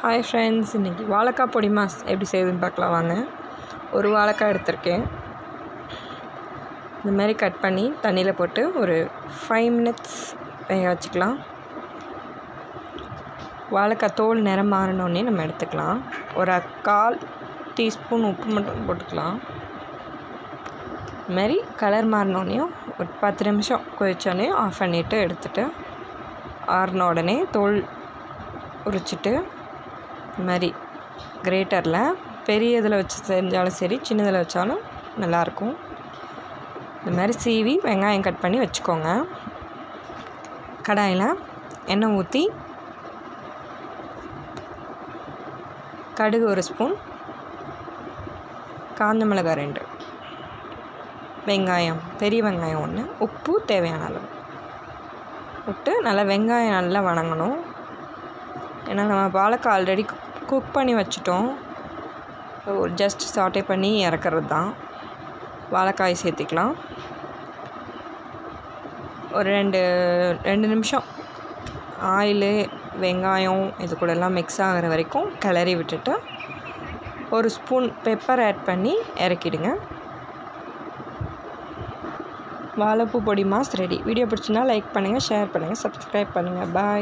Hi friends இன்றைக்கி வாழைக்காய் பொடி மாஸ் எப்படி செய்யுதுன்னு பார்க்கலாம் வாங்க. ஒரு வாழைக்காய் எடுத்திருக்கேன். இந்த மாதிரி கட் பண்ணி தண்ணியில் போட்டு ஒரு ஃபைவ் மினிட்ஸ் வேக வச்சுக்கலாம். வாழைக்காய் தோல் நிறம் மாறினோடனே நம்ம எடுத்துக்கலாம். ஒரு கால் டீஸ்பூன் உப்பு மட்டும் போட்டுக்கலாம். இது மாதிரி கலர் மாறினோடனையும் ஒரு பத்து நிமிஷம் கொதிச்சோடனே ஆஃப் பண்ணிவிட்டு எடுத்துகிட்டு ஆறின உடனே தோல் உரிச்சிட்டு இது மாதிரி கிரேட்டரில் பெரிய இதில் வச்சு செஞ்சாலும் சரி சின்னதில் வச்சாலும் நல்லாயிருக்கும். இந்த மாதிரி சீவி வெங்காயம் கட் பண்ணி வச்சுக்கோங்க. கடாயில் எண்ணெய் ஊற்றி கடுகு ஒரு ஸ்பூன் காஞ்ச மிளகாய் ரெண்டு வெங்காயம் பெரிய வெங்காயம் ஒன்று உப்பு தேவையான அளவு. விட்டு நல்லா வெங்காயம் நல்லா வணங்கணும். ஏன்னா நம்ம வாழைக்காய் ஆல்ரெடி குக் பண்ணி வச்சுட்டோம். ஒரு ஜஸ்ட் சாட்டே பண்ணி இறக்குறது தான். வாழைக்காய் சேர்த்துக்கலாம். ஒரு ரெண்டு ரெண்டு நிமிஷம். ஆயிலு வெங்காயம் இது கூட எல்லாம் மிக்ஸ் ஆகிற வரைக்கும் கிளறி விட்டுட்டு ஒரு ஸ்பூன் பெப்பர் ஆட் பண்ணி இறக்கிடுங்க. வாழைப்பூ பொடி மாஸ் ரெடி வீடியோ பிடிச்சினா லைக் பண்ணுங்கள் ஷேர் பண்ணுங்கள் சப்ஸ்கிரைப் பண்ணுங்கள் பாய்